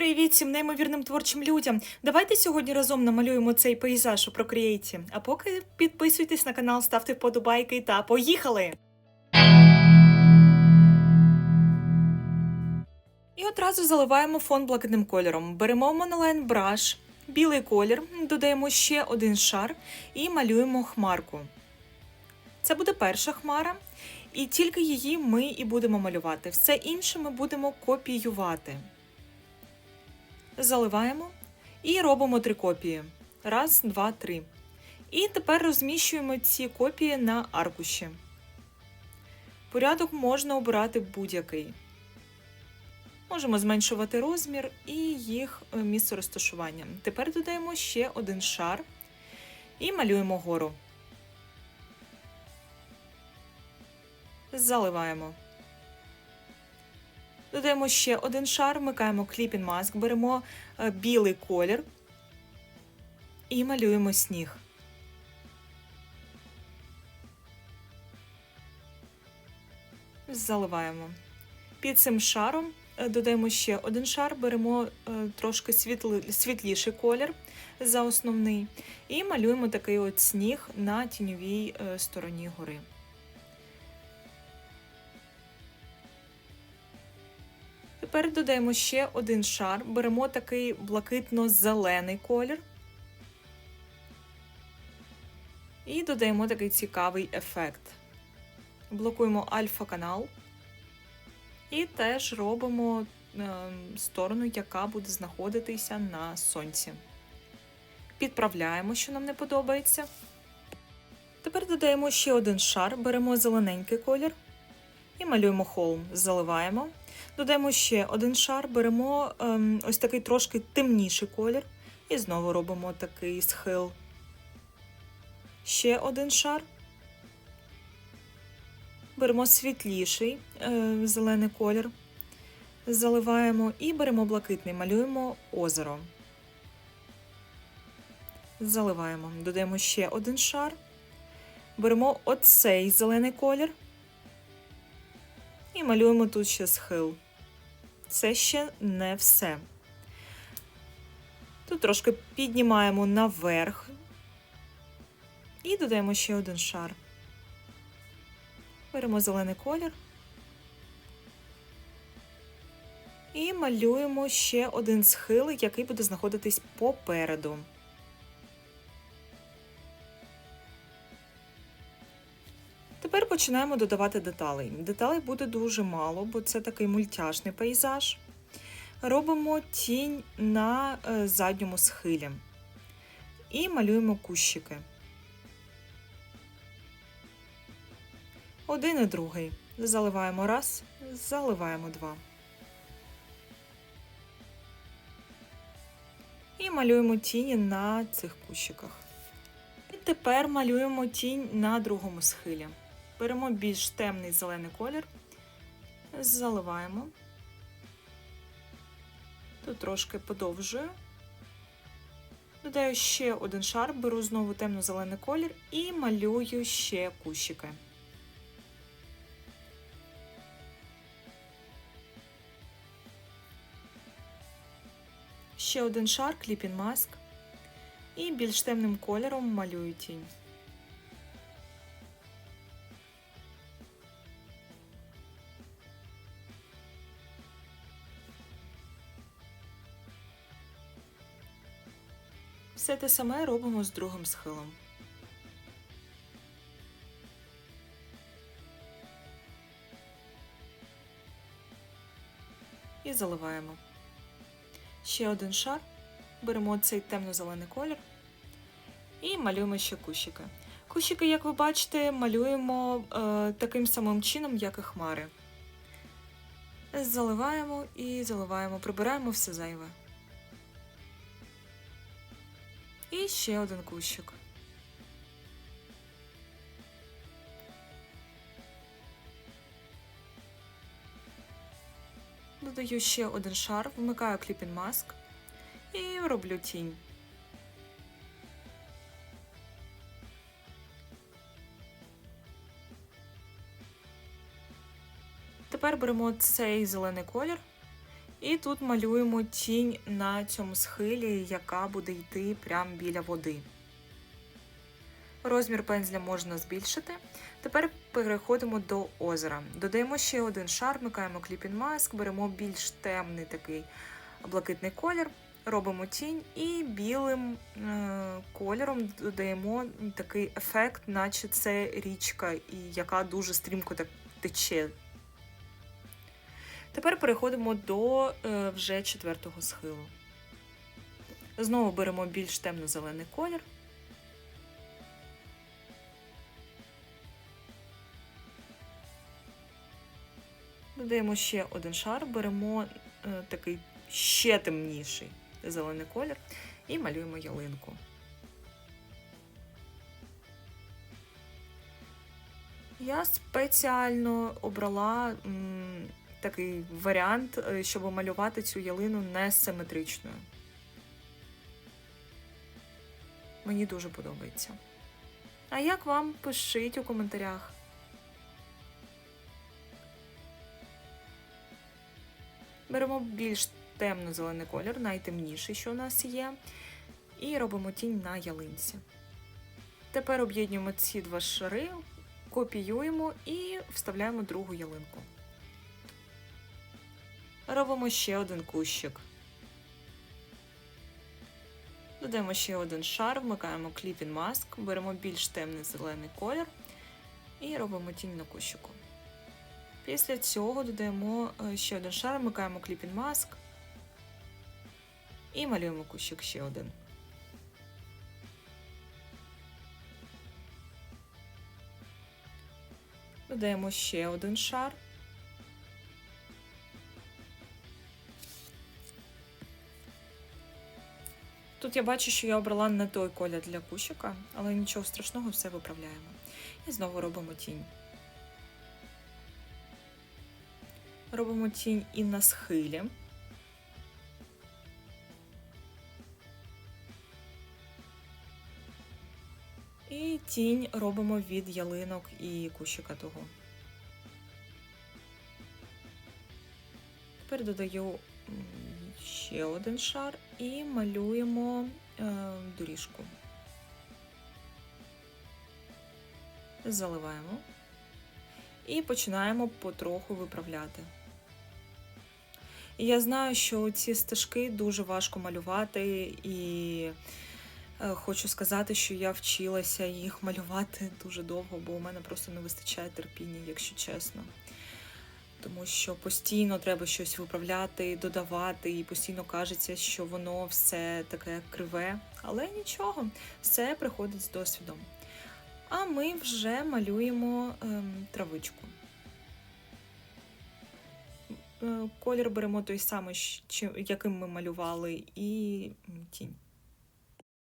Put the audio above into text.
Привіт всім неймовірним творчим людям! Давайте сьогодні разом намалюємо цей пейзаж у Procreate. А поки підписуйтесь на канал, ставте вподобайки та поїхали! І одразу заливаємо фон блакитним кольором. Беремо Monoline Brush, білий колір, додаємо ще один шар і малюємо хмарку. Це буде перша хмара, і тільки її ми і будемо малювати. Все інше ми будемо копіювати. Заливаємо і робимо три копії. Раз, два, три. І тепер розміщуємо ці копії на аркуші. Порядок можна обирати будь-який. Можемо зменшувати розмір і їх е, місце розташування. Тепер додаємо ще один шар і малюємо гору. Заливаємо. Додаємо ще один шар, вмикаємо Clipping Mask, беремо е, білий колір і малюємо сніг. Заливаємо. Під цим шаром е, додаємо ще один шар, беремо е, трошки світли, світліший колір за основний і малюємо такий от сніг на тіньовій стороні гори. Тепер додаємо ще один шар, беремо такий блакитно-зелений колір. І додаємо такий цікавий ефект. Блокуємо альфа-канал. І теж робимо е, сторону, яка буде знаходитися на сонці. Підправляємо, що нам не подобається. Тепер додаємо ще один шар, беремо зелененький колір і малюємо холм, заливаємо. Додаємо ще один шар, беремо ем, ось такий трошки темніший колір і знову робимо такий схил. Ще один шар. Беремо світліший е, зелений колір, заливаємо і беремо блакитний, малюємо озеро. Заливаємо. Додаємо ще один шар. Беремо оцей зелений колір. І малюємо тут ще схил. Це ще не все. Тут трошки піднімаємо наверх і додаємо ще один шар. Беремо зелений колір і малюємо ще один схилик, який буде знаходитись попереду. Починаємо додавати деталей. Деталей буде дуже мало, бо це такий мультяшний пейзаж. Робимо тінь на е, задньому схилі і малюємо кущики. Один і другий. Заливаємо раз, заливаємо два. І малюємо тіні на цих кущиках. І тепер малюємо тінь на другому схилі. Беремо більш темний зелений колір, заливаємо. Тут трошки подовжую. Додаю ще один шар, беру знову темно-зелений колір і малюю ще кущики. Ще один шар, кліпін маск. І більш темним кольором малюю тінь. Все те саме робимо з другим схилом. І заливаємо. Ще один шар. Беремо цей темно-зелений колір і малюємо ще кущики. Кущики, як ви бачите, малюємо е, таким самим чином, як і хмари. Заливаємо і заливаємо, прибираємо все зайве. І ще один кущик. Додаю ще один шар, вмикаю Clipping Mask і роблю тінь. Тепер беремо цей зелений колір І тут малюємо тінь на цьому схилі, яка буде йти прямо біля води. Розмір пензля можна збільшити. Тепер переходимо до озера. Додаємо ще один шар, вмикаємо Clipping Mask, беремо більш темний такий блакитний колір, робимо тінь і білим е, кольором додаємо такий ефект, наче це річка, яка дуже стрімко так тече. Тепер переходимо до е, вже четвертого схилу. Знову беремо більш темно-зелений колір. Додаємо ще один шар, беремо е, такий ще темніший зелений колір і малюємо ялинку. Я спеціально обрала такий варіант, е, щоб малювати цю ялину несиметричною. Мені дуже подобається. А як вам пишіть у коментарях? Беремо більш темно-зелений колір, найтемніший, що у нас є, і робимо тінь на ялинці. Тепер об'єднуємо ці два шари, копіюємо і вставляємо другу ялинку. Робимо ще один кущик. Додаємо ще один шар, вмикаємо Clipping Mask, беремо більш темний зелений колір і робимо тінь на кущику. Після цього додаємо е, ще один шар, вмикаємо Clipping Mask і малюємо кущик ще один. Додаємо ще один шар. Тут я бачу, що я обрала не той колір для кущика, але нічого страшного, все виправляємо. І знову робимо тінь. Робимо тінь і на схилі. І тінь робимо від ялинок і кущика того. Тепер додаю ще один шар і малюємо е, доріжку. Заливаємо і починаємо потроху виправляти. Я знаю, що ці стежки дуже важко малювати, і е, хочу сказати, що я вчилася їх малювати дуже довго, бо у мене просто не вистачає терпіння, якщо чесно. Тому що постійно треба щось виправляти, додавати, і постійно кажеться, що воно все таке криве. Але нічого, все приходить з досвідом. А ми вже малюємо ем, травичку. Е, Колір беремо той самий, яким ми малювали, і тінь.